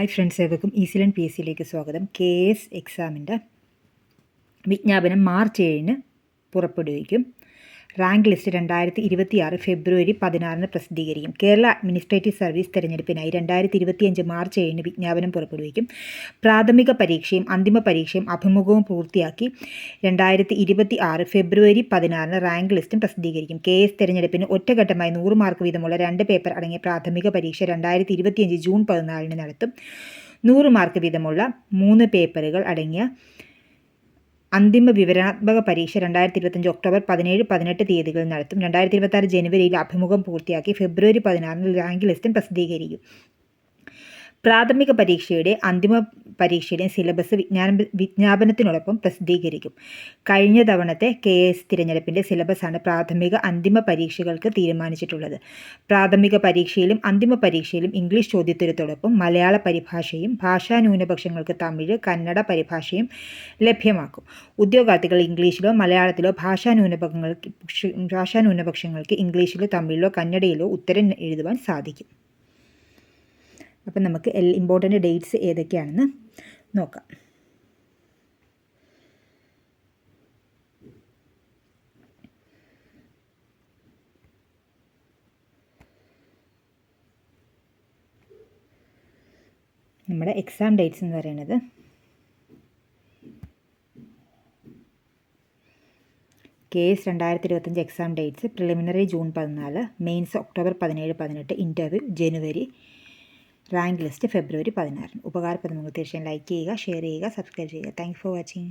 Hi friends ഏവർക്കും ഈസിലൻ P S സിയിലേക്ക് സ്വാഗതം. കെ എസ് എക്സാമിന്റെ വിജ്ഞാപനം മാർച്ച് ഏഴിന് പുറപ്പെടുവിക്കും. റാങ്ക് ലിസ്റ്റ് രണ്ടായിരത്തി ഇരുപത്തിയാറ് ഫെബ്രുവരി പതിനാറിന് പ്രസിദ്ധീകരിക്കും. കേരള അഡ്മിനിസ്ട്രേറ്റീവ് സർവീസ് തെരഞ്ഞെടുപ്പിനായി രണ്ടായിരത്തി ഇരുപത്തിയഞ്ച് മാർച്ച് ഏഴിന് വിജ്ഞാപനം പുറപ്പെടുവിക്കും. പ്രാഥമിക പരീക്ഷയും അന്തിമ പരീക്ഷയും അഭിമുഖവും പൂർത്തിയാക്കി രണ്ടായിരത്തി ഇരുപത്തി ആറ് ഫെബ്രുവരി പതിനാറിന് റാങ്ക് ലിസ്റ്റും പ്രസിദ്ധീകരിക്കും. കെ എസ് തെരഞ്ഞെടുപ്പിന് ഒറ്റഘട്ടമായി നൂറ് മാർക്ക് വീതമുള്ള രണ്ട് പേപ്പർ അടങ്ങിയ പ്രാഥമിക പരീക്ഷ രണ്ടായിരത്തി ഇരുപത്തിയഞ്ച് ജൂൺ പതിനാലിന് നടത്തും. നൂറ് മാർക്ക് വീതമുള്ള മൂന്ന് പേപ്പറുകൾ അടങ്ങിയ അന്തിമ വിവരണാത്മക പരീക്ഷ രണ്ടായിരത്തി ഇരുപത്തഞ്ച് ഒക്ടോബർ പതിനേഴ് പതിനെട്ട് തീയതികളിൽ നടത്തും. രണ്ടായിരത്തി ഇരുപത്തി ആറ് ജനുവരിയിൽ അഭിമുഖം പൂർത്തിയാക്കി ഫെബ്രുവരി പതിനാറിന് റാങ്ക് ലിസ്റ്റും പ്രസിദ്ധീകരിക്കും. പ്രാഥമിക പരീക്ഷയുടെ അന്തിമ പരീക്ഷയുടെ സിലബസ് വിജ്ഞാന വിജ്ഞാപനത്തിനോടൊപ്പം പ്രസിദ്ധീകരിക്കും. കഴിഞ്ഞ തവണത്തെ കെ എസ് തിരഞ്ഞെടുപ്പിന്റെ സിലബസാണ് പ്രാഥമിക അന്തിമ പരീക്ഷകൾക്ക് തീരുമാനിച്ചിട്ടുള്ളത്. പ്രാഥമിക പരീക്ഷയിലും അന്തിമ പരീക്ഷയിലും ഇംഗ്ലീഷ് ചോദ്യത്തിനോടൊപ്പം മലയാള പരിഭാഷയും ഭാഷാ ന്യൂനപക്ഷങ്ങൾക്ക് തമിഴ് കന്നഡ പരിഭാഷയും ലഭ്യമാക്കും. ഉദ്യോഗാർത്ഥികൾ ഇംഗ്ലീഷിലോ മലയാളത്തിലോ ഭാഷാ ന്യൂനപക്ഷങ്ങൾക്ക് ഭാഷാ ന്യൂനപക്ഷങ്ങൾക്ക് ഇംഗ്ലീഷിലോ തമിഴിലോ കന്നഡയിലോ ഉത്തരം എഴുതുവാൻ സാധിക്കും. അപ്പം നമുക്ക് എൽ ഇമ്പോർട്ടന്റ് ഡേറ്റ്സ് ഏതൊക്കെയാണെന്ന് നോക്കാം. നമ്മുടെ എക്സാം ഡേറ്റ്സ് എന്ന് പറയുന്നത് കെ എസ് രണ്ടായിരത്തി ഇരുപത്തഞ്ച് എക്സാം ഡേറ്റ്സ് പ്രിലിമിനറി ജൂൺ പതിനാല് മെയിൻസ് ഒക്ടോബർ പതിനേഴ് പതിനെട്ട് ഇന്റർവ്യൂ ജനുവരി റാങ്ക് ലിസ്റ്റ് ഫെബ്രുവരി പതിനാറിന്. ഉപകാരപ്രദമെങ്കിൽ തീർച്ചയായും ലൈക്ക് ചെയ്യുക ഷെയർ ചെയ്യുക സബ്സ്ക്രൈബ് ചെയ്യുക. Thank for watching.